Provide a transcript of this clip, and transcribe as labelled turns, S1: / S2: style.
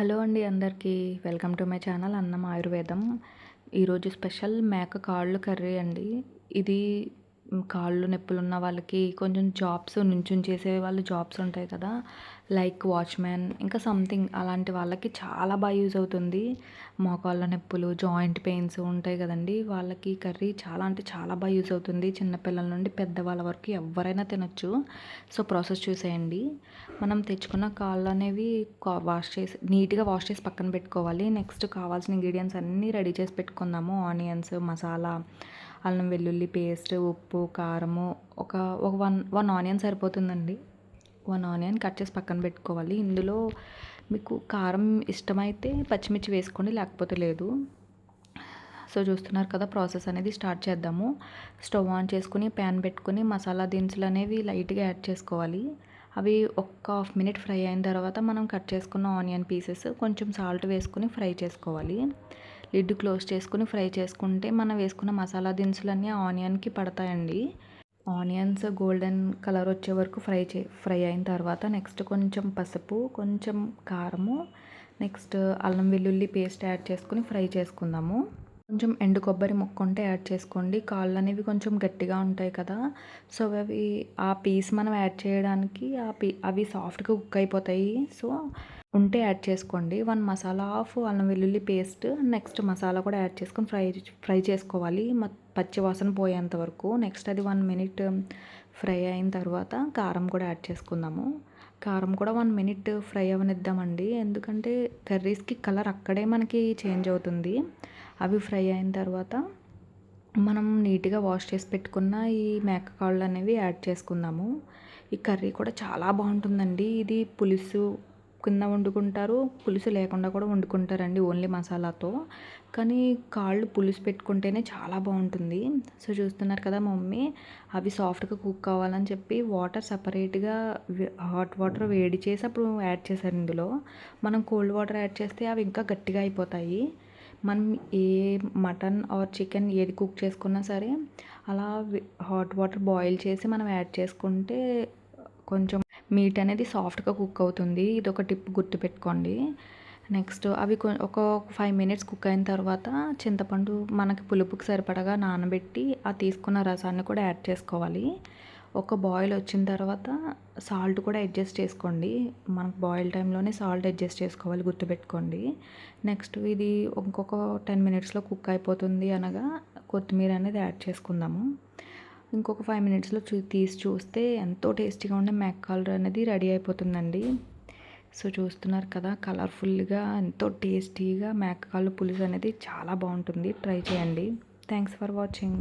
S1: Hello అండి అందరికీ. Welcome to my channel అన్నం ఆయుర్వేదం. ఈరోజు స్పెషల్ మేక కాళ్ళు కర్రీ అండి. ఇది కాళ్ళు నొప్పులు ఉన్న వాళ్ళకి కొంచెం జాబ్స్ నుంచుని చేసే వాళ్ళు జాబ్స్ ఉంటాయి కదా లైక్ వాచ్మెన్ ఇంకా సంథింగ్ అలాంటి వాళ్ళకి చాలా బాగా యూజ్ అవుతుంది. మోకాళ్ళ నొప్పులు జాయింట్ పెయిన్స్ ఉంటాయి కదండి వాళ్ళకి కర్రీ చాలా అంటే చాలా బాగా యూజ్ అవుతుంది. చిన్నపిల్లల నుండి పెద్దవాళ్ళ వరకు ఎవరైనా తినొచ్చు. సో ప్రాసెస్ చూసేయండి. మనం తెచ్చుకున్న కాళ్ళు అనేవి వాష్ చేసి నీట్గా వాష్ చేసి పక్కన పెట్టుకోవాలి. నెక్స్ట్ కావాల్సిన ఇంగ్రీడియంట్స్ అన్నీ రెడీ చేసి పెట్టుకుందాము. ఆనియన్స్ మసాలా అల్లం వెల్లుల్లి పేస్ట్ ఉప్పు కారము ఒక ఒక వన్ వన్ ఆనియన్ సరిపోతుందండి. వన్ ఆనియన్ కట్ చేసి పక్కన పెట్టుకోవాలి. ఇందులో మీకు కారం ఇష్టమైతే పచ్చిమిర్చి వేసుకోండి లేకపోతే లేదు. సో చూస్తున్నారు కదా ప్రాసెస్ అనేది స్టార్ట్ చేద్దాము. స్టవ్ ఆన్ చేసుకుని ప్యాన్ పెట్టుకుని మసాలా దినుసులు అనేవి లైట్గా యాడ్ చేసుకోవాలి. అవి ఒక్క హాఫ్ మినిట్ ఫ్రై అయిన తర్వాత మనం కట్ చేసుకున్న ఆనియన్ పీసెస్ కొంచెం సాల్ట్ వేసుకుని ఫ్రై చేసుకోవాలి. లిడ్ క్లోజ్ చేసుకుని ఫ్రై చేసుకుంటే మనం వేసుకున్న మసాలా దినుసులన్నీ ఆనియన్కి పడతాయండి. ఆనియన్స్ గోల్డెన్ కలర్ వచ్చే వరకు ఫ్రై చే ఫ్రై అయిన తర్వాత నెక్స్ట్ కొంచెం పసుపు కొంచెం కారము నెక్స్ట్ అల్లం వెల్లుల్లి పేస్ట్ యాడ్ చేసుకుని ఫ్రై చేసుకుందాము. కొంచెం ఎండు కొబ్బరి ముక్క ఉంటే యాడ్ చేసుకోండి. కాళ్ళు అనేవి కొంచెం గట్టిగా ఉంటాయి కదా. సో అవి ఆ పీస్ మనం యాడ్ చేయడానికి ఆ పీ అవి సాఫ్ట్గా కుక్ అయిపోతాయి. సో ఉంటే యాడ్ చేసుకోండి. వన్ మసాలా ఆఫ్ అల్లం వెల్లుల్లి పేస్ట్ నెక్స్ట్ మసాలా కూడా యాడ్ చేసుకొని ఫ్రై ఫ్రై చేసుకోవాలి. పచ్చి వాసన పోయేంత వరకు. నెక్స్ట్ అది వన్ మినిట్ ఫ్రై అయిన తర్వాత కారం కూడా యాడ్ చేసుకుందాము. కారం కూడా వన్ మినిట్ ఫ్రై అవనిద్దామండి. ఎందుకంటే కర్రీస్కి కలర్ అక్కడే మనకి చేంజ్ అవుతుంది. అవి ఫ్రై అయిన తర్వాత మనం నీట్గా వాష్ చేసి పెట్టుకున్న ఈ మేక కాళ్ళు అనేవి యాడ్ చేసుకుందాము. ఈ కర్రీ కూడా చాలా బాగుంటుందండి. ఇది పులుసు కింద వండుకుంటారు పులుసు లేకుండా కూడా వండుకుంటారండి ఓన్లీ మసాలాతో. కానీ కాళ్ళు పులుసు పెట్టుకుంటేనే చాలా బాగుంటుంది. సో చూస్తున్నారు కదా మమ్మీ అవి సాఫ్ట్గా కుక్ కావాలని చెప్పి వాటర్ సపరేట్గా హాట్ వాటర్ వేడి చేసి అప్పుడు యాడ్ చేశారు ఇందులో. మనం కోల్డ్ వాటర్ యాడ్ చేస్తే అవి ఇంకా గట్టిగా అయిపోతాయి. మనం ఏ మటన్ ఆర్ చికెన్ ఏది కుక్ చేసుకున్నా సరే అలా హాట్ వాటర్ బాయిల్ చేసి మనం యాడ్ చేసుకుంటే కొంచెం మీట్ అనేది సాఫ్ట్గా కుక్ అవుతుంది. ఇది ఒక టిప్ గుర్తుపెట్టుకోండి. నెక్స్ట్ అవి ఒక ఫైవ్ మినిట్స్ కుక్ అయిన తర్వాత చింతపండు మనకి పులుపుకి సరిపడగా నానబెట్టి ఆ తీసుకున్న రసాన్ని కూడా యాడ్ చేసుకోవాలి. ఒక బాయిల్ వచ్చిన తర్వాత సాల్ట్ కూడా అడ్జస్ట్ చేసుకోండి. మనకు బాయిల్ టైంలోనే సాల్ట్ అడ్జస్ట్ చేసుకోవాలి గుర్తుపెట్టుకోండి. నెక్స్ట్ ఇది ఇంకొక టెన్ మినిట్స్లో కుక్ అయిపోతుంది అనగా కొత్తిమీర అనేది యాడ్ చేసుకుందాము. ఇంకొక ఫైవ్ మినిట్స్లో చూ తీసి చూస్తే ఎంతో టేస్టీగా ఉండే మెక్కాలర్ అనేది రెడీ అయిపోతుందండి. సో చూస్తున్నారు కదా కలర్ఫుల్గా ఎంతో టేస్టీగా మేకకాళ్ళు పులుసు అనేది చాలా బాగుంటుంది. ట్రై చేయండి. Thanks for watching.